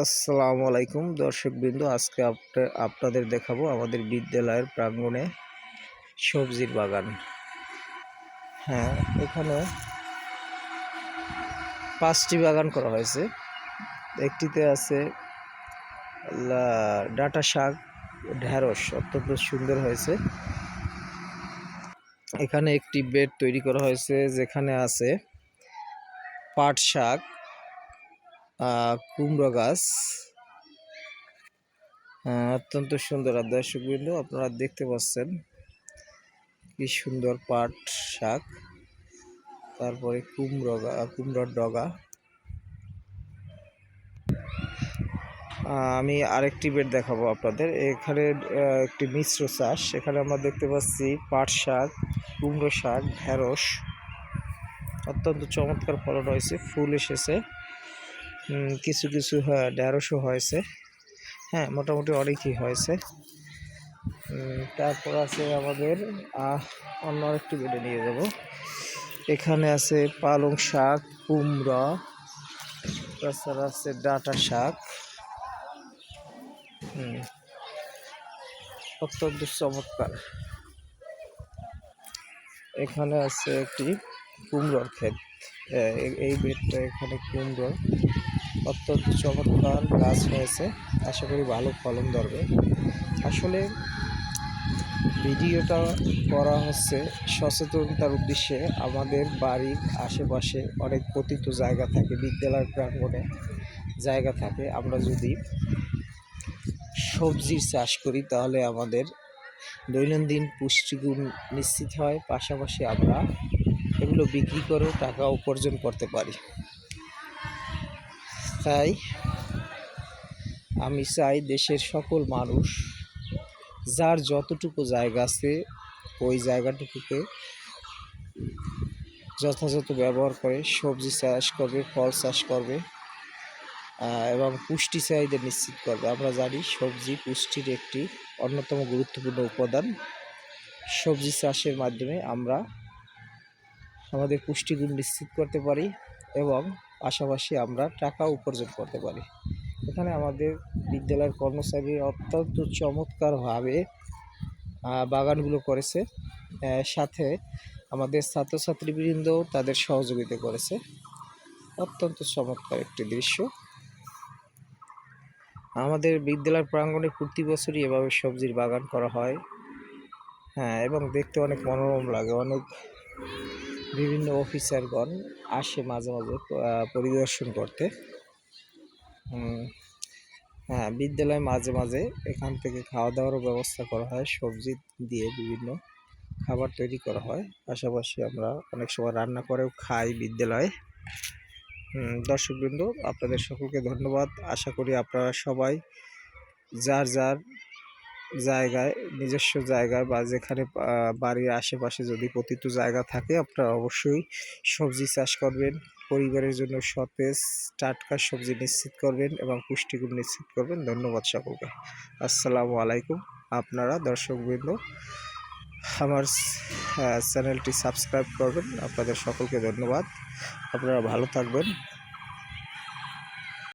আসসালামু আলাইকুম দর্শকবৃন্দ, আজকে আপনা- আপনাদের দেখাবো আমাদের বিদ্যালয়ের প্রাঙ্গণে সবজির বাগান। হ্যাঁ এখানে পাঁচটি বাগান করা হয়েছে। একটিতে আছে ডাঁটা শাক, ঢ্যাঁড়স, অত্যন্ত সুন্দর হয়েছে। এখানে একটি বেড তৈরি করা হয়েছে, যেখানে আছে পাট শাক কুমড়ো গাছ। আহ, অত্যন্ত সুন্দর। আর দর্শকবৃন্দ আপনারা দেখতে পাচ্ছেন কি সুন্দর পাট শাক। তারপরে কুমড়ো কুমড়োর ডগা। আমি আরেকটি বেড দেখাবো আপনাদের। এখানে একটি মিশ্র চাষ। এখানে আমরা দেখতে পাচ্ছি পাট শাক কুমড়ো শাক ঢেঁড়স। অত্যন্ত চমৎকার ফলন হয়েছে ফুল এসেছে। কিছু কিছু হ্যাঁ হয়েছে। হ্যাঁ মোটামুটি অনেকই হয়েছে। তারপর আছে আমাদের অন্য আরেকটি বেডে নিয়ে যাব। এখানে আছে পালং শাক, কুমড়া, তাছাড়া আছে ডাঁটা শাক। অত্যন্ত চমৎকার। এখানে আছে একটি কুমড়োর ক্ষেত। এই বেডটা এখানে কুমড়োর। অত্যন্ত চমৎকার গাছ হয়েছে, আশা করি ভালো ফলন ধরবে। আসলে ভিডিওটা করা হচ্ছে সচেতনতার উদ্দেশ্যে। আমাদের বাড়ির আশেপাশে অনেক পতিত জায়গা থাকে, বিদ্যালয় প্রাঙ্গণে জায়গা থাকে। আমরা যদি সবজির চাষ করি, তাহলে আমাদের দৈনন্দিন পুষ্টিগুণ নিশ্চিত হয়। পাশাপাশি আমরা এগুলো বিক্রি করেও টাকা উপার্জন করতে পারি। তাই আমি চাই দেশের সকল মানুষ যার যতটুকু জায়গা আছে ওই জায়গাটুকুকে যথাযথ ব্যবহার করে, সবজি চাষ করবে, ফল চাষ করবে এবং পুষ্টি চাহিদা নিশ্চিত করবে। আমরা জানি সবজি পুষ্টির একটি অন্যতম গুরুত্বপূর্ণ উপাদান। সবজি চাষের মাধ্যমে আমরা আমাদের পুষ্টিগুণ নিশ্চিত করতে পারি এবং পাশাপাশি আমরা টাকা উপার্জন করতে পারি। এখানে আমাদের বিদ্যালয়ের কর্মচারী অত্যন্ত চমৎকারভাবে বাগানগুলো করেছে। সাথে আমাদের ছাত্রছাত্রীবৃন্দ তাদের সহযোগিতা করেছে। অত্যন্ত চমৎকার একটি দৃশ্য। আমাদের বিদ্যালয়ের প্রাঙ্গণে প্রতি বছরই এভাবে সবজির বাগান করা হয়। হ্যাঁ এবং দেখতে অনেক মনোরম লাগে, অনেক বিভিন্ন অফিসারগণ আসে মাঝে মাঝে পরিদর্শন করতে। হ্যাঁ বিদ্যালয়ে মাঝে মাঝে এখান থেকে খাওয়া দাওয়ারও ব্যবস্থা করা হয়, সবজি দিয়ে বিভিন্ন খাবার তৈরি করা হয়। পাশাপাশি আমরা অনেক সময় রান্না করেও খাই বিদ্যালয়ে। দর্শকবৃন্দ, আপনাদের সকলকে ধন্যবাদ। আশা করি আপনারা সবাই যার যার জায়গায়, নিজস্ব জায়গায় বা যেখানে বাড়ির আশেপাশে যদি পতিত জায়গা থাকে, আপনারা অবশ্যই সবজি চাষ করবেন। পরিবারের জন্য সতেজ টাটকা সবজি নিশ্চিত করবেন এবং পুষ্টিগুণ নিশ্চিত করবেন। ধন্যবাদ সকলকে। আসসালামু আলাইকুম। আপনারা দর্শকবৃন্দ, আমার চ্যানেলটি সাবস্ক্রাইব করবেন। আপনাদের সকলকে ধন্যবাদ। আপনারা ভালো থাকবেন।